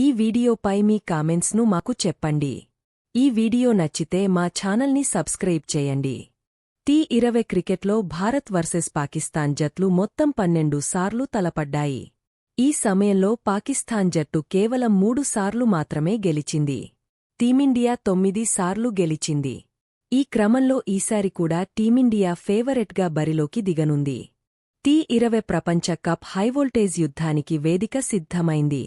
ఈ వీడియోపై మీ కామెంట్స్ను మాకు చెప్పండి. ఈ వీడియో నచ్చితే మా ఛానల్ని సబ్స్క్రైబ్ చేయండి. టీ ఇరవై క్రికెట్లో భారత్ వర్సెస్ పాకిస్తాన్ జట్లు మొత్తం పన్నెండు సార్లు తలపడ్డాయి. ఈ సమయంలో పాకిస్తాన్ జట్టు కేవలం మూడు సార్లు మాత్రమే గెలిచింది. టీమిండియా తొమ్మిది సార్లు గెలిచింది. ఈ క్రమంలో ఈసారి కూడా టీమిండియా ఫేవరెట్గా బరిలోకి దిగనుంది. టీ ఇరవై ప్రపంచ కప్ హైవోల్టేజ్ యుద్ధానికి వేదిక సిద్ధమైంది.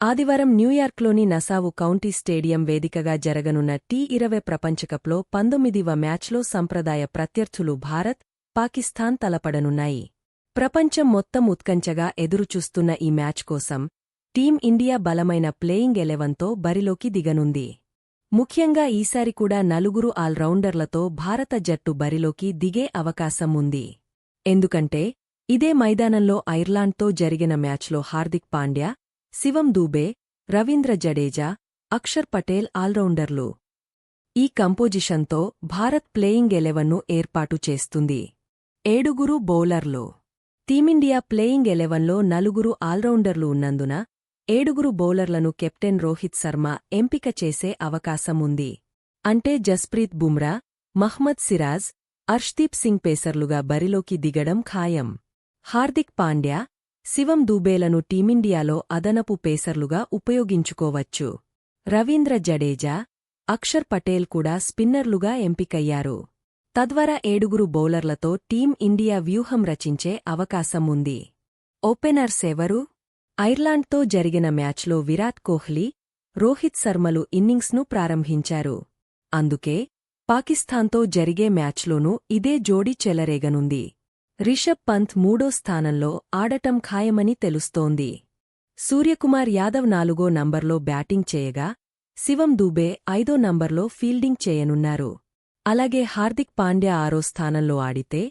ఆదివారం న్యూయార్క్లోని నసావు కౌంటీ స్టేడియం వేదికగా జరగనున్న టీ ఇరవై ప్రపంచకప్లో పంతొమ్మిదివ మ్యాచ్లో సంప్రదాయ ప్రత్యర్థులు భారత్ పాకిస్తాన్ తలపడనున్నాయి. ప్రపంచం మొత్తం ఉత్కంచగా ఎదురుచూస్తున్న ఈ మ్యాచ్ కోసం టీం ఇండియా బలమైన ప్లేయింగ్ ఎలెవన్తో బరిలోకి దిగనుంది. ముఖ్యంగా ఈసారి కూడా నలుగురు ఆల్రౌండర్లతో భారత జట్టు బరిలోకి దిగే అవకాశం ఉంది. ఎందుకంటే ఇదే మైదానంలో ఐర్లాండ్తో జరిగిన మ్యాచ్లో హార్దిక్ పాండ్యా శివం దూబే రవీంద్ర జడేజా అక్షర్ పటేల్ ఆల్రౌండర్లు. ఈ కంపోజిషన్తో భారత్ ప్లేయింగ్ ఎలెవన్ను ఏర్పాటు చేస్తుంది. ఏడుగురు బౌలర్లు. టీమిండియా ప్లేయింగ్ ఎలెవన్లో నలుగురు ఆల్రౌండర్లు ఉన్నందున ఏడుగురు బౌలర్లను కెప్టెన్ రోహిత్ శర్మ ఎంపిక చేసే అవకాశం ఉంది అంటే జస్ప్రీత్ బుమ్రా మహ్మద్ సిరాజ్ అర్ష్దీప్ సింగ్ పేసర్లుగా బరిలోకి దిగడం ఖాయం. హార్దిక్ పాండ్యా శివం దూబేలను టీమిండియాలో అదనపు పేసర్లుగా ఉపయోగించుకోవచ్చు. రవీంద్ర జడేజా అక్షర్ పటేల్ కూడా స్పిన్నర్లుగా ఎంపికయ్యారు. తద్వారా ఏడుగురు బౌలర్లతో టీం ఇండియా వ్యూహం రచించే అవకాశం ఉంది. ఓపెనర్స్ ఎవరు? ఐర్లాండ్తో జరిగిన మ్యాచ్లో విరాట్ కోహ్లీ రోహిత్ శర్మలు ఇన్నింగ్స్ను ప్రారంభించారు. అందుకే పాకిస్తాన్తో జరిగే మ్యాచ్లోనూ ఇదే జోడీ చెలరేగనుంది. రిషబ్ పంత్ మూడో స్థానంలో ఆడటం ఖాయమని తెలుస్తోంది. సూర్యకుమార్ యాదవ్ నాలుగో నంబర్లో బ్యాటింగ్ చేయగా శివం దూబే ఐదో నంబర్లో ఫీల్డింగ్ చేయనున్నారు. అలాగే హార్దిక్ పాండ్యా ఆరో స్థానంలో ఆడితే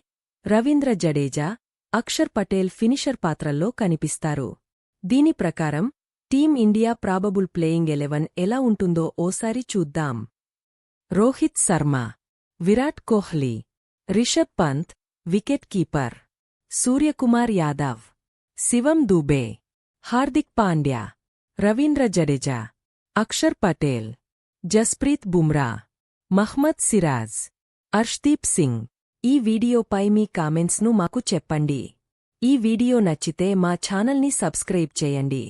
రవీంద్ర జడేజా అక్షర్ పటేల్ ఫినిషర్ పాత్రల్లో కనిపిస్తారు. దీని ప్రకారం team India probable playing eleven ఎలా ఉంటుందో ఓసారి చూద్దాం. రోహిత్ శర్మ విరాట్ కోహ్లీ రిషబ్ పంత్ వికెట్ కీపర్ సూర్యకుమార్ యాదవ్ శివం దూబే హార్దిక్ పాండ్యా రవీంద్ర జడేజా అక్షర్ పటేల్ జస్ప్రీత్ బుమ్రా మహ్మద్ సిరాజ్ అర్ష్దీప్ సింగ్ ఈ వీడియోపై మీ కామెంట్స్ను మాకు చెప్పండి. ఈ వీడియో నచ్చితే మా ఛానల్ని సబ్స్క్రైబ్ చేయండి.